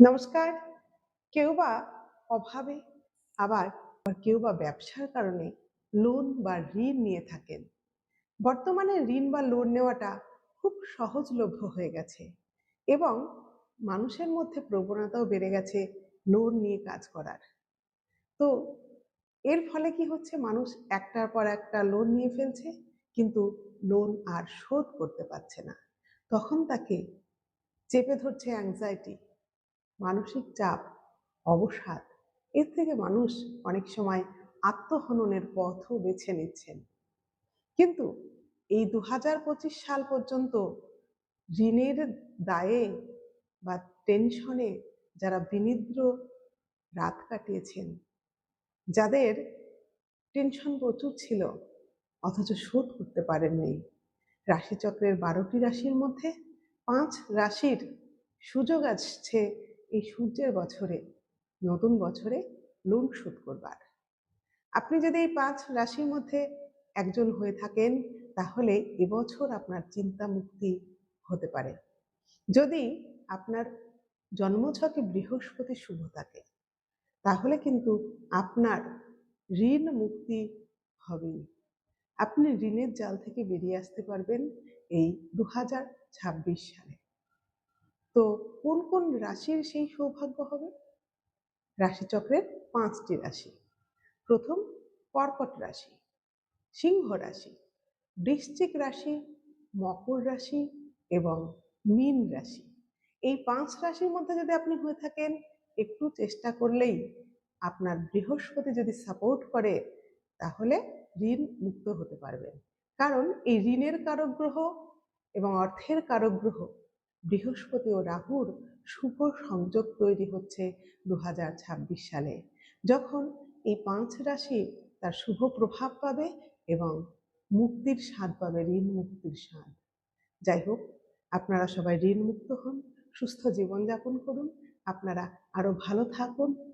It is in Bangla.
নমস্কার। কেউ বা অভাবে, আবার কেউ বা ব্যবসার কারণে লোন বা ঋণ নিয়ে থাকেন। বর্তমানে ঋণ বা লোন নেওয়াটা খুব সহজলভ্য হয়ে গেছে এবং মানুষের মধ্যে প্রবণতাও বেড়ে গেছে লোন নিয়ে কাজ করার। তো এর ফলে কি হচ্ছে? মানুষ একটার পর একটা লোন নিয়ে ফেলছে, কিন্তু লোন আর শোধ করতে পারছে না। তখন তাকে চেপে ধরছে অ্যাংজাইটি মানসিক চাপ, অবসাদ, এর থেকে মানুষ অনেক সময় আত্মহননের পথও বেছে নিচ্ছেন। কিন্তু এই দু হাজার পঁচিশ সাল পর্যন্ত ঋণের দায়ে বা টেনশনে যারা বিনিদ্র রাত কাটিয়েছেন, যাদের টেনশন প্রচুর ছিল, অথচ শোধ করতে পারেননি, রাশিচক্রের বারোটি রাশির মধ্যে পাঁচ রাশির সুযোগ আসছে এই সূর্যের বছরে, নতুন বছরে লোন শোধ করবার। আপনি যদি এই পাঁচ রাশির মধ্যে একজন হয়ে থাকেন, তাহলে এবছর আপনার চিন্তা মুক্তি হতে পারে। যদি আপনার জন্মছকে বৃহস্পতি শুভ থাকে, তাহলে কিন্তু আপনার ঋণ মুক্তি হবেই। আপনি ঋণের জাল থেকে বেরিয়ে আসতে পারবেন এই দু সালে। তো কোন কোন রাশির সেই সৌভাগ্য হবে? রাশিচক্রের পাঁচটি রাশি। প্রথম, কর্কট রাশি, সিংহ রাশি, বৃশ্চিক রাশি, মকর রাশি এবং মীন রাশি। এই পাঁচ রাশির মধ্যে যদি আপনি হয়ে থাকেন, একটু চেষ্টা করলেই আপনার বৃহস্পতি যদি সাপোর্ট করে, তাহলে ঋণ মুক্ত হতে পারবেন। কারণ এই ঋণের কারক গ্রহ এবং অর্থের কারক গ্রহ বৃহস্পতি ও রাহুর শুভ সংযোগ তৈরি হচ্ছে দু হাজার ছাব্বিশ সালে। যখন এই পাঁচ রাশি তার শুভ প্রভাব পাবে এবং মুক্তির স্বাদ পাবে, ঋণ মুক্তির স্বাদ। যাই হোক, আপনারা সবাই ঋণ মুক্ত হন, সুস্থ জীবনযাপন করুন, আপনারা আরও ভালো থাকুন